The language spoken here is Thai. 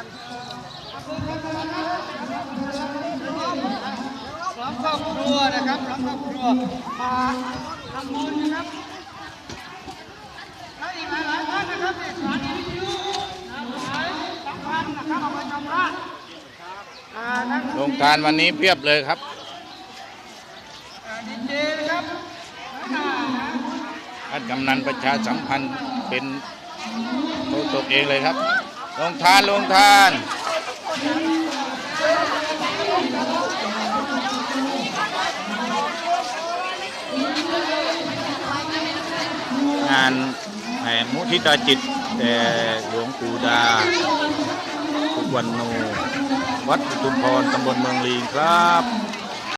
ร้อมครอรัวนะครับร้อมครอรัวมาทำบุญนะครับและอีกหลายๆท่านนะครับสานีวิทยุสายสัมพันนะครับอำเภอจอมราชโครงการวันนี้เพียบเลยครับดีจนะครับท่านกำนันประชาสัมพันธ์เป็นตัวตกเองเลยครับ โรงทานโรงทานงานแห่มุทิตาจิตแต่หลวงปู่ดาทุกวันโนวัดอุทุมพรตำบลเมืองลีครับ